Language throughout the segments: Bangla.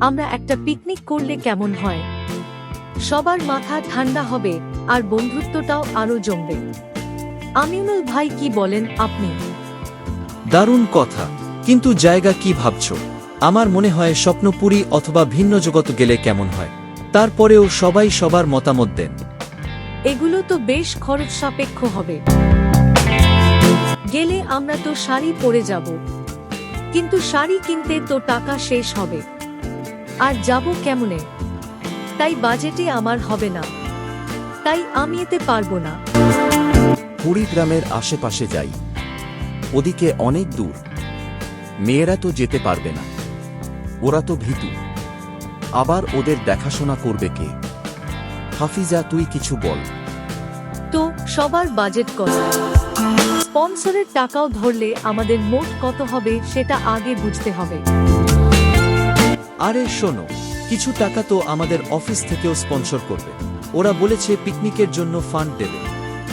আমরা একটা পিকনিক করলে কেমন হয়? সবার মাথা ঠান্ডা হবে আর বন্ধুত্বটাও আরও জমবে। আমিনুল ভাই কি বলেন আপনি? দারুণ কথা কিন্তু জায়গা কি ভাবছ? আমার মনে হয় স্বপ্নপুরী অথবা ভিন্ন জগৎ গেলে কেমন হয়? তারপরেও সবাই সবার মতামত দেন। এগুলো তো বেশ খরচ সাপেক্ষ হবে। গেলে আমরা তো শাড়ি পরে যাব। কিন্তু শাড়ি কিনতে তো টাকা শেষ হবে। আর যাব কেমনে? তাই বাজেটে আমার হবে না। তাই আমি এতে পারব না। কুড়িগ্রামের আশেপাশে যাই। ওদিকে অনেক দূর। মেয়েরা তো যেতে পারবে না। ওরা তো ভীতু। আবার ওদের দেখাশোনা করবে কে? হাফিজা, তুই কিছু বল। সবার বাজেট কত স্পন্সরের টাকাও ধরলে আমাদের মোট কত হবে সেটা আগে বুঝতে হবে। আরে শোনো কিছু টাকা তো আমাদের অফিস থেকেও স্পন্সর করবে। ওরা বলেছে পিকনিকের জন্য ফান্ড দেবে।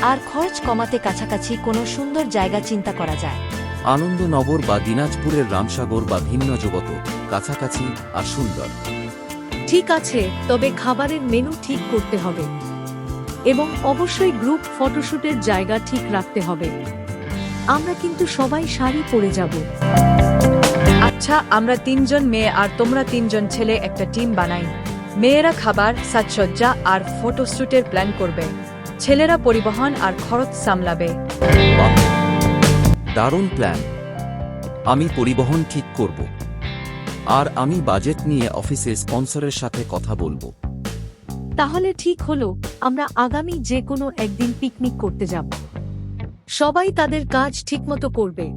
আর খরচ কমাতে কাছাকাছি কোনো সুন্দর জায়গা চিন্তা করা যায়। আনন্দনগর বা দিনাজপুরের রামসাগর বা ভিন্ন জগত কাছাকাছি আর সুন্দর। ঠিক আছে তবে খাবারের মেনু ঠিক করতে হবে। এবং অবশ্যই গ্রুপ ফটোশুটের জায়গা ঠিক রাখতে হবে। আমরা কিন্তু সবাই শাড়ি পরে যাব। আচ্ছা আমরা তিনজন মেয়ে আর তোমরা তিনজন ছেলে একটা টিম বানাই। মেয়েরা খাবার সাজসজ্জা আর ফটোশ্যুটের প্ল্যান করবে। ছেলেরা পরিবহন আর খরচ সামলাবে। দারুণ প্ল্যান আমি পরিবহন ঠিক করব। আর আমি বাজেট নিয়ে অফিসে স্পন্সরের সাথে কথা বলব। তাহলে ঠিক হলো, আমরা আগামী যে কোনো একদিন পিকনিক করতে যাব। সবাই তাদের কাজ ঠিকমতো করবে।